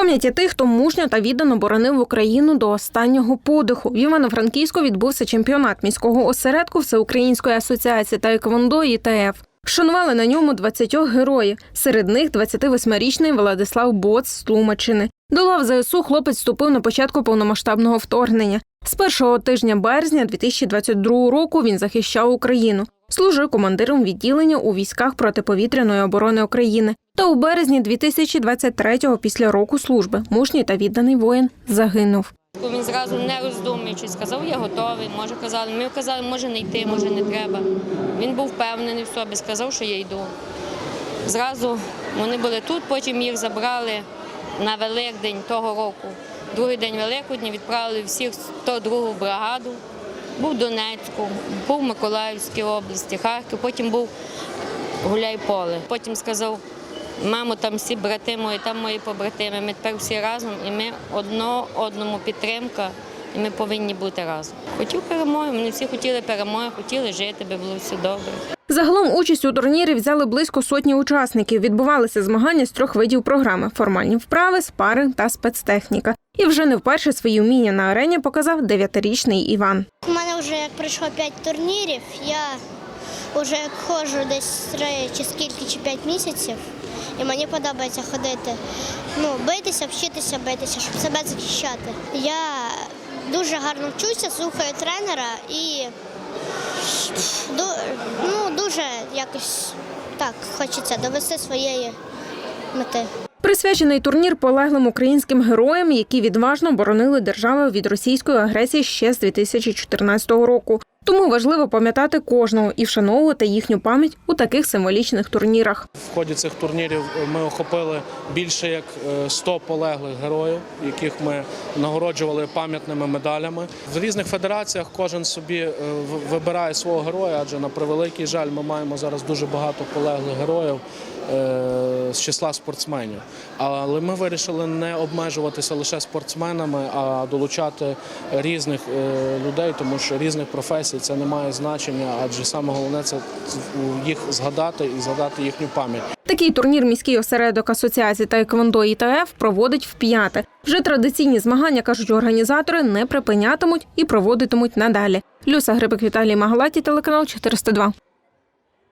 Пам'яті тих, хто мужньо та віддано боронив Україну до останнього подиху. В Івано-Франківську відбувся чемпіонат міського осередку Всеукраїнської асоціації Таеквондо ІТФ. Шанували на ньому 20 героїв. Серед них 28-річний Владислав Боц з Тлумачини. До лав ЗСУ хлопець вступив на початку повномасштабного вторгнення. З першого тижня березня 2022 року він захищав Україну. Служив командиром відділення у військах протиповітряної оборони України. Та у березні 2023-го, після року служби, мужній та відданий воїн загинув. Він зразу не роздумуючись сказав, я готовий. Може казали, ми казали, може не йти, може не треба. Він був впевнений в собі, сказав, що я йду. Зразу вони були тут, потім їх забрали на Великдень того року. Другий день Великодня відправили всіх 102-гу бригаду. Був в Донецьку, був в Миколаївській області, Харків, потім був Гуляйполе. Потім сказав, мамо, там всі брати мої, там мої побратими. Ми тепер всі разом, і ми одно одному підтримка, і ми повинні бути разом. Хотів перемоги, вони всі хотіли перемоги, хотіли жити, би було все добре. Загалом участь у турнірі взяли близько сотні учасників. Відбувалися змагання з трьох видів програми: формальні вправи, спаринг та спецтехніка. І вже не вперше свої вміння на арені показав дев'ятирічний Іван. У мене вже як пройшло 5 турнірів, я вже ходжу десь три чи скільки, чи 5 місяців, і мені подобається ходити. Ну, битися, вчитися битися, щоб себе захищати. Я дуже гарно вчуся, слухаю тренера і ну, дуже якось так хочеться довести своєї мети. Присвячений турнір полеглим українським героям, які відважно боронили державу від російської агресії ще з 2014 року. Тому важливо пам'ятати кожного і вшановувати їхню пам'ять у таких символічних турнірах. В ході цих турнірів ми охопили більше як е, 100 полеглих героїв, яких ми нагороджували пам'ятними медалями. В різних федераціях кожен собі е, вибирає свого героя, адже на превеликий жаль, ми маємо зараз дуже багато полеглих героїв е, з числа спортсменів. Але ми вирішили не обмежуватися лише спортсменами, а долучати різних е, людей, тому що різних професій це не має значення, адже саме головне це їх згадати і згадати їхню пам'ять. Такий турнір міський осередок асоціації Таеквондо ІТФ проводить вп'яте. Вже традиційні змагання кажуть організатори не припинятимуть і проводитимуть надалі. Люся Грибик Віталій Магалаті, телеканал 402.